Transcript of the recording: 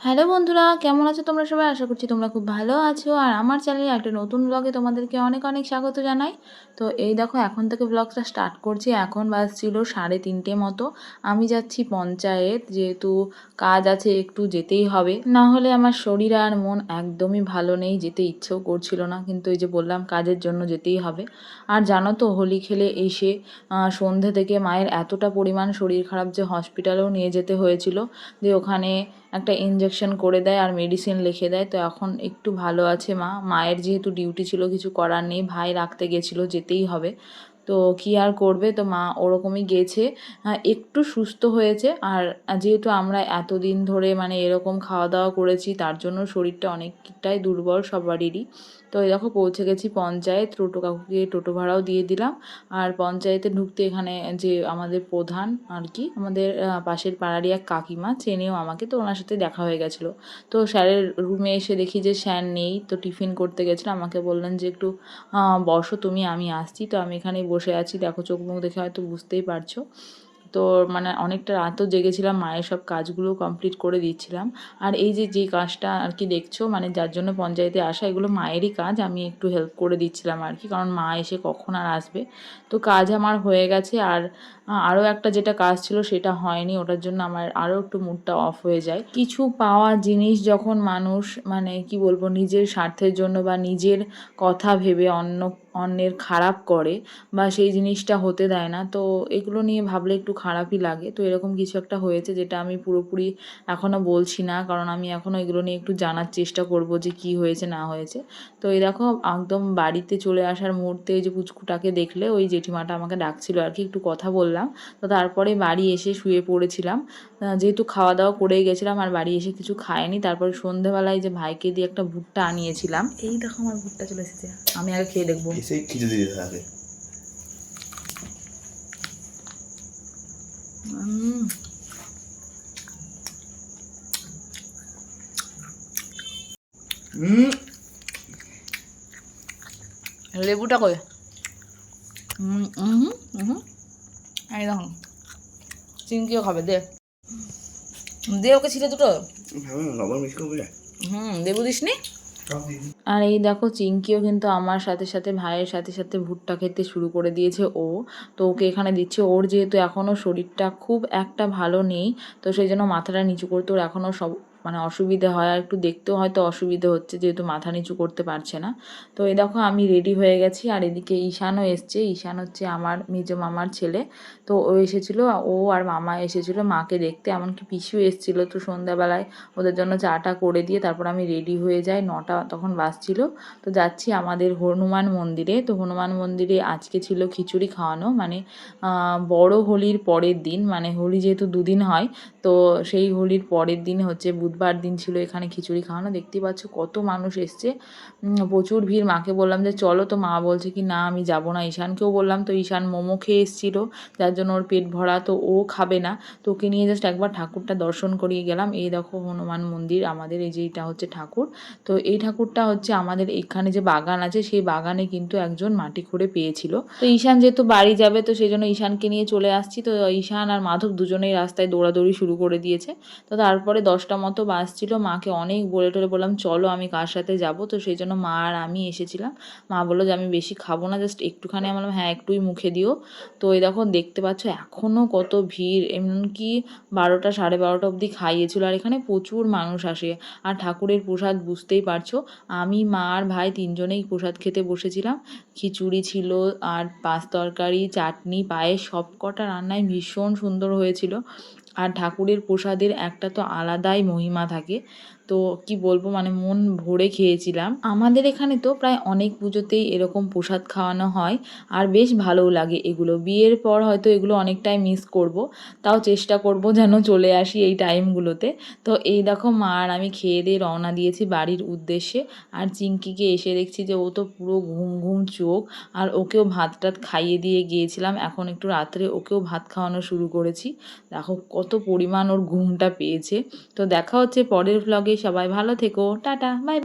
Hello বন্ধুরা, কেমন আছো তোমরা সবাই? আশা করছি তোমরা খুব ভালো আছো। আর আমার চ্যানেলে একটা নতুন ব্লগে তোমাদেরকে অনেক অনেক স্বাগত জানাই। তো এই দেখো, এখন থেকে ব্লগটা স্টার্ট করছি। এখন বাজছিল সাড়ে তিনটে মতো। আমি যাচ্ছি পঞ্চায়েত, যেহেতু কাজ আছে, একটু যেতেই হবে। না হলে আমার শরীর আর মন একদমই ভালো নেই, যেতে ইচ্ছেও করছিল না। কিন্তু এই যে বললাম, কাজের জন্য যেতেই হবে। আর জানো তো, হোলি খেলে এসে সন্ধে থেকে মায়ের এতটা পরিমাণ শরীর খারাপ যে হসপিটালেও নিয়ে যেতে হয়েছিল। যে ওখানে একটা ইঞ্জেকশন করে দেয় আর মেডিসিন লিখে দেয়। তো এখন একটু ভালো আছে মা। মায়ের যেহেতু ডিউটি ছিল, কিছু করার নেই। ভাই রাখতে গেছিল, যেতেই হবে। তো কী আর করবে? তো মা ওরকমই গেছে। একটু সুস্থ হয়েছে। আর যেহেতু আমরা এতদিন ধরে মানে এরকম খাওয়া দাওয়া করেছি, তার জন্য শরীরটা অনেকটাই দুর্বল সবারই। তো এই দেখো পৌঁছে গেছি পঞ্চায়েত। টোটো কাকুকে টোটো ভাড়াও দিয়ে দিলাম। আর পঞ্চায়েতে ঢুকতে এখানে যে আমাদের প্রধান আর কি, আমাদের পাশের পাড়ারই এক কাকিমা, চেনেও আমাকে। তো ওনার সাথে দেখা হয়ে গেছিল। তো স্যারের রুমে এসে দেখি যে স্যার নেই। তো টিফিন করতে গেছিল। আমাকে বললেন যে একটু বসো তুমি, আমি আসছি। তো আমি এখানে বসে আছি। দেখো চোখ মুখ দেখে হয়তো বুঝতেই পারছ। তো মানে অনেকটা রাতও জেগেছিলাম, মায়ের সব কাজগুলো কমপ্লিট করে দিচ্ছিলাম। আর এই যে যে কাজটা আর কি দেখছ মানে যার জন্য পঞ্চায়েতে আসা, এগুলো মায়েরই কাজ, আমি একটু হেল্প করে দিচ্ছিলাম আর কি, কারণ মা এসে কখন আর আসবে। তো কাজ আমার হয়ে গেছে, আর আরও একটা যেটা কাজ ছিল সেটা হয়নি, ওটার জন্য আমার আরও একটু মুডটা অফ হয়ে যায়। কিছু পাওয়া জিনিস যখন মানুষ মানে কি বলব, নিজের স্বার্থের জন্য বা নিজের কথা ভেবে অন্য, অন্যের খারাপ করে বা সেই জিনিসটা হতে দেয় না, তো এগুলো নিয়ে ভাবলে একটু খারাপই লাগে। তো এরকম কিছু একটা হয়েছে যেটা আমি পুরোপুরি এখনও বলছি না। কারণ আমি এখনও এগুলো নিয়ে একটু জানার চেষ্টা করব যে কি হয়েছে, না হয়েছে। তো এই দেখো, একদম বাড়িতে চলে আসার মুহূর্তে ওই যে পুচকুটাকে দেখলে ওই জেঠিমাটা আমাকে ডাকছিল আর কি, একটু কথা বললাম। তো তারপরে বাড়ি এসে শুয়ে পড়েছিলাম। যেহেতু খাওয়া দাওয়া করেই গেছিলাম আর বাড়ি এসে কিছু খায়নি, তারপরে সন্ধেবেলায় যে ভাইকে দিয়ে একটা ভুট্টা আনিয়েছিলাম। এই দেখো আমার ভুট্টা চলে এসেছে, আমি আগে খেয়ে দেখব এসেই খিচে দিয়ে থাকে উম। হুম লেবুটা কই? হুম হুম হুম এই দেখো চিংকিও খাবে দে। দে ওকে ছিঁড়ে দুটো। না লবণ মিষ্টি করবে হুম লেবু দিস নি। আর এই দেখো চিঙ্কিও কিন্তু আমার সাথে সাথে ভাইয়ের সাথে সাথে ভুট্টা খেতে শুরু করে দিয়েছে ও। তো ওকে এখানে দিচ্ছে। ওর যেহেতু এখনও শরীরটা খুব একটা ভালো নেই, তো সেই জন্য মাথাটা নিচু করতে ওর এখনও সব মানে অসুবিধে হয় আর একটু দেখতেও হয়তো অসুবিধে হচ্ছে, যেহেতু মাথা নিচু করতে পারছে না। তো এই দেখো, আমি রেডি হয়ে গেছি, আর এদিকে ঈশানও এসছে, ঈশান হচ্ছে আমার মেজো মামার ছেলে। তো ও এসেছিল, ও আর মামা এসেছিল মাকে দেখতে, এমনকি পিসিও এসেছিল তো সন্ধ্যাবেলায়, ওদের জন্য চাটা করে দিয়ে তারপর আমি রেডি হয়ে যাই, নটা তখন বাজছিল। তো যাচ্ছি আমাদের হনুমান মন্দিরে, তো হনুমান মন্দিরে আজকে ছিল খিচুড়ি খাওয়ানো মানে বড় হোলির পরের দিন মানে হোলি যেহেতু দুদিন হয়, তো সেই হোলির পরের দিন হচ্ছে বুধবার দিন ছিল এখানে খিচুড়ি খাওয়ানো। দেখতেই পাচ্ছ কত মানুষ এসছে। প্রচুর ভিড়। মাকে বললাম যে, চলো। তো মা বলছে কি, না, আমি যাব না। ঈশানকেও বললাম, তো ঈশান মোমো খেয়ে এসেছিল, যার জন্য ওর পেট ভরা, তো ও খাবে না। তো ওকে নিয়ে জাস্ট একবার ঠাকুরটা দর্শন করিয়ে গেলাম। এই দেখো হনুমান মন্দির, আমাদের এই যে এটা হচ্ছে ঠাকুর। তো এই ঠাকুরটা হচ্ছে আমাদের এখানে যে বাগান আছে, সেই বাগানে কিন্তু একজন মাটি খুঁড়ে পেয়েছিল। তো ঈশান যেহেতু বাড়ি যাবে, তো সেই জন্য ঈশানকে নিয়ে চলে আসছি। তো ঈশান আর মাধব দুজনেই রাস্তায় দৌড়াদৌড়ি শুরু করে দিয়েছে। তো তারপরে দশটা মতো বাসছিল মাকে অনেক বলে টলে বললাম, চলো আমি কার সাথে যাব? তো সেই জন্য মা আর আমি এসেছিলাম। মা বলল যে, আমি বেশি খাব না জাস্ট একটুখানি। আমি বললাম হ্যাঁ একটুই মুখে দিও। তো এই দেখো, দেখতে পাচ্ছ এখনও কত ভিড়। এমনকি বারোটা, সাড়ে বারোটা অবধি খাইয়েছিল। আর এখানে প্রচুর মানুষ আসে। আর ঠাকুরের প্রসাদ বুঝতেই পারছ, আমি, মা আর ভাই তিনজনেই প্রসাদ খেতে বসেছিলাম। খিচুড়ি ছিল, আর পাঁচ তরকারি, চাটনি, পায়েস সব কটা রান্নায় ভীষণ সুন্দর হয়েছিল। আর ঠাকুরের প্রসাদের একটা তো আলাদাই মহিমা থাকে। তো কি বলব মানে মন ভরে খেয়েছিলাম। আমাদের এখানে তো প্রায় অনেক পুজোতেই এরকম প্রসাদ খাওয়ানো হয় আর বেশ ভালোও লাগে এগুলো। বিয়ের পর হয়তো এগুলো অনেকটাই মিস করব, তাও চেষ্টা করব যেন চলে আসি এই টাইমগুলোতে তো এই দেখো মা আর আমি খেয়ে দিয়ে রওনা দিয়েছি বাড়ির উদ্দেশ্যে আর চিঙ্কিকে এসে দেখছি যে ও তো পুরো ঘুম ঘুম চোখ আর ওকেও ভাত টাত খাইয়ে দিয়ে গিয়েছিলাম। এখন একটু রাত্রে ওকেও ভাত খাওয়ানো শুরু করেছি। দেখো কত পরিমাণ ওর ঘুমটা পেয়েছে। তো দেখা হচ্ছে পরের ভ্লগে সবাই ভালো থেকো। Tata bye